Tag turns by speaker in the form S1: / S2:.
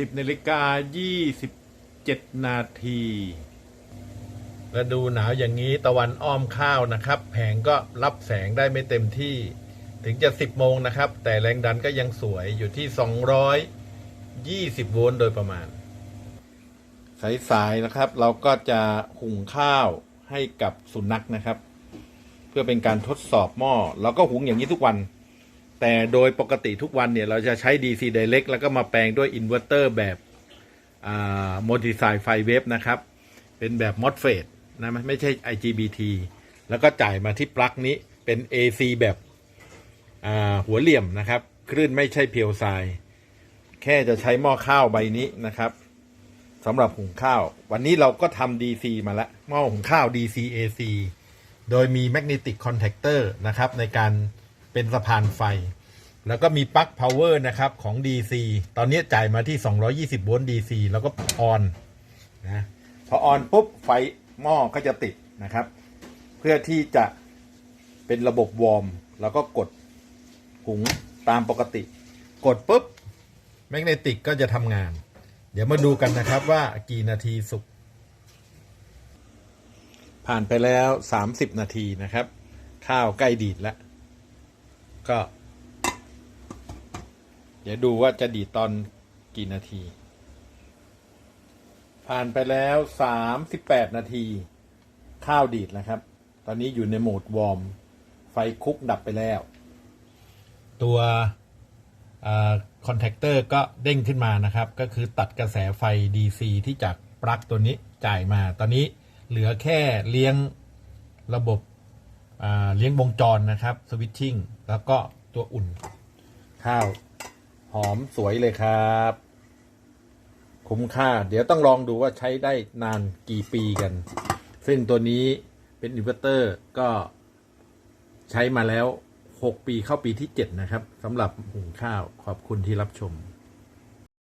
S1: สิบนาฬิกายี่สิบเจ็ดนาทีฤดูหนาวอย่างนี้ตะวันอ้อมข้าวนะครับ แผงก็รับแสงได้ไม่เต็มที่ ถึงจะสิบโมงนะครับ แต่แรงดันก็ยังสวยอยู่ที่สองร้อยยี่สิบโวลต์โดยประมาณ สายๆนะครับ เราก็จะหุงข้าวให้กับสุนัขนะครับ เพื่อเป็นการทดสอบหม้อเราก็หุงอย่างนี้ทุกวัน แต่โดยปกติทุกวันเนี่ย เราจะใช้ DC Direct แล้วก็มาแปลงด้วยอินเวอร์เตอร์แบบโมดิไซไฟเวฟนะครับ เป็นแบบ MOSFET นะไม่ใช่ IGBT แล้วก็จ่ายมาที่ปลั๊กนี้เป็น AC แบบหัวเหลี่ยมนะครับ คลื่นไม่ใช่เพียวไซแค่จะใช้หม้อข้าวใบนี้นะครับสำหรับหุงข้าว วันนี้เราก็ทำ DC มาแล้วหม้อหุงข้าว DC AC โดยมี Magnetic Contactor นะครับในการ เป็นสะพานไฟ แล้วก็มีปลั๊ก power นะครับ ของ DC ตอนนี้จ่ายมาที่ 220 โวลต์ DC แล้วก็ออนนะพอออนปุ๊บ ไฟหม้อก็จะติดนะครับ เพื่อที่จะเป็นระบบวอร์ม แล้วก็กดหุงตามปกติ กดปุ๊บ แมกเนติกก็จะทำงาน เดี๋ยวมาดูกันนะครับว่ากี่นาทีสุกผ่านไปแล้ว 30 นาทีนะครับ ข้าวใกล้ดีดแล้ว ก็ เดี๋ยวดูว่าจะดีตอนกี่นาที ผ่านไปแล้ว38นาที ข้าวดีดแล้วครับ ตอนนี้อยู่ในโหมดวอร์ม ไฟคุกดับไปแล้ว ตัวคอนแทคเตอร์ก็เด้งขึ้นมานะครับ ก็คือตัดกระแสไฟ DC ที่จากปลั๊กตัวนี้จ่ายมา ตอนนี้เหลือแค่เลี้ยงระบบ เลี้ยงวงจรนะครับสวิตชิ่งแล้วก็ตัวอุ่น ข้าว หอมสวยเลยครับ คุ้มค่า เดี๋ยวต้องลองดูว่าใช้ได้นานกี่ปีกัน ซึ่งตัวนี้เป็นอินเวอร์เตอร์ก็ใช้มาแล้ว 6 ปีเข้าปีที่ 7 นะครับสำหรับหุงข้าวขอบคุณที่รับชม